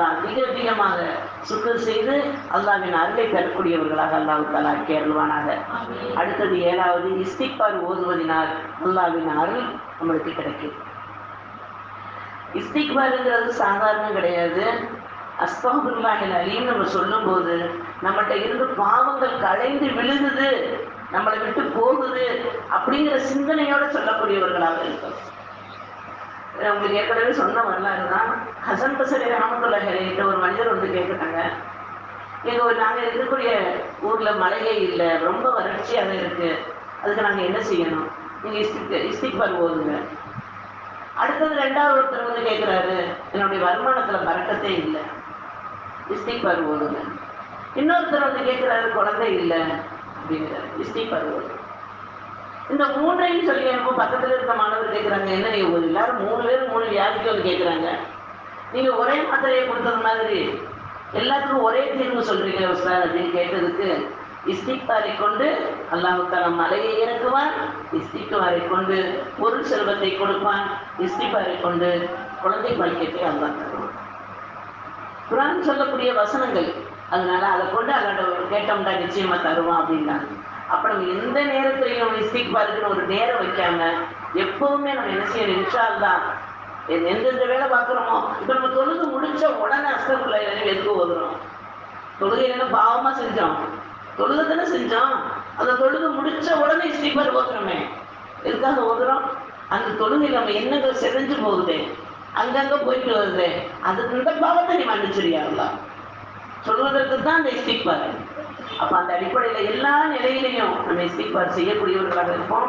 அல்லாஹ் அதிக அதிகமாக சுக்கர் செய்து அல்லாஹ்வின் அருளை பெறக்கூடியவர்களாக அல்லாஹ் தலா கேள்வானாக அடுத்தது ஏழாவது இஸ்திக்பார் ஓதுவதினால் அல்லாஹ்வின் அருள் நம்மளுக்கு கிடைக்கும். இஸ்திக்பாருங்கிறது சாதாரணம் கிடையாது. அஸ்தகுல்லாஹில் அலின்னு நம்ம சொல்லும்போது நம்மகிட்ட இருந்து பாவங்கள் களைந்து விழுகுது நம்மளை விட்டு போகுது அப்படிங்கிற சிந்தனையோட சொல்லக்கூடியவர்களாக இருக்கும் உங்களுக்கு ஏற்கனவே சொன்ன வரலாறு தான் ஹசன் பசரி ராமத்துல்லாஹிட்ட ஒரு மனிதர் வந்து கேட்குறாங்க எங்க ஒரு நாங்கள் இருக்கக்கூடிய ஊர்ல மழையே இல்லை. ரொம்ப வறட்சியாக இருக்கு. அதுக்கு நாங்கள் என்ன செய்யணும்? நீங்கள் இஸ்திக் இஸ்திக்பார் ஓதுங்க. அடுத்தது ரெண்டாவது ஒருத்தர் வந்து கேட்குறாரு என்னுடைய வருமானத்தில் பறக்கத்தே இல்லை. இஸ்திக்பார் ஓதுங்க. இன்னொருத்தர் வந்து கேட்குறாரு குழந்தை இல்லை. அப்படிங்கிறார். இஸ்திக்பார் ஓதுங்க. இந்த மூன்றையும் சொல்லி எனக்கு பக்கத்தில் இருக்க மாணவர் கேட்குறாங்க என்ன நீங்கள் ஒரு எல்லாரும் மூணு பேர் மூணு வியாதிகள் கேட்குறாங்க நீங்கள் ஒரே மாத்திரையை கொடுத்தது மாதிரி எல்லாத்துக்கும் ஒரே தீர்வு சொல்றீங்க உஸ்தாத் அப்படின்னு கேட்டதுக்கு இஸ்திக்பாரை கொண்டு அல்லாஹுத்தால மலையை இறக்குவான் இஸ்திக்பாரை கொண்டு பொருள் செல்வத்தை கொடுப்பான் இஸ்திக்பாரை கொண்டு குழந்தை பாக்கியத்தை அல்லா தருவான். குரான் சொல்லக்கூடிய வசனங்கள் அதனால அதை கொண்டு அல்லாட கேட்டோம்டா நிச்சயமா தருவான் அப்படின்னாங்க. அப்ப நம்ம எந்த நேரத்திலையும் இஸ்திக்பாருக்குன்னு ஒரு நேரம் வைக்காம எப்பவுமே நம்ம என்ன செய்யணும் இன்ஷா எந்தெந்த வேலை பார்க்குறோமோ இப்போ நம்ம தொழுது முடிச்ச உடனே அஸ்தகுள்ள எதுக்கு ஓதுறோம் தொழுகை என்ன பாவமா செஞ்சோம். தொழுகை தானே செஞ்சோம். அந்த தொழுது முடிச்ச உடனே இஸ்திக்பார் ஓதுறோமே எதுக்காக ஓதுறோம் அந்த தொழுகை நம்ம எண்ணங்கள் செதஞ்சு போகுதே? அங்கங்க போயிட்டு வருது. அதுக்கு இந்த பாவத்தை நீ மன்னிச்சிரியாங்களா சொல்வதற்கு தான் அந்த இஸ்திக்பார் அப்ப அந்த அடிப்படையில எல்லா நிலையிலையும் நம்ம இஸ்திக்பார் செய்யக்கூடியவர்களாக இருப்போம்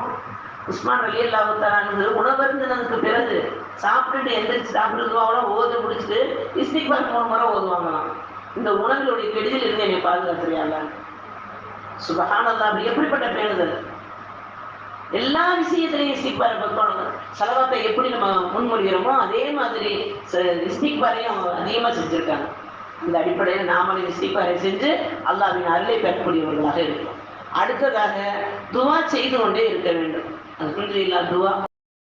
உஸ்மான் அலி அல்லாவுத்தாரானது உணவருந்தினதுக்கு பிறகு சாப்பிட்டுட்டு எந்திரிச்சு சாப்பிட்டுருவாங்களோ ஓது முடிச்சுட்டு இஸ்திக்பார் மூணு முறை ஓதுவாங்களாம் இந்த உணவுகளுடைய கெடுதியில் இருந்து என்னை பாதுகாத்துறியாங்க சுபகானந்தா அப்படி எப்படிப்பட்ட பேணுதல்? எல்லா விஷயத்திலையும் இஸ்திக்பார் பக்கம் செலவாத்தை எப்படி நம்ம முன்மொழிகிறோமோ அதே மாதிரி ச- இஸ்திக்பாரையும் அவங்க அதிகமாக செஞ்சுருக்காங்க. இந்த அடிப்படையில் நாமளும் இஸ்திக்பாரை செஞ்சு அல்லாஹ்வின் அருளை பெறக்கூடியவர்களாக இருக்கும் அடுத்ததாக துவா செய்து கொண்டே இருக்க வேண்டும். அல்ஹம்துலில்லாஹ் துவா.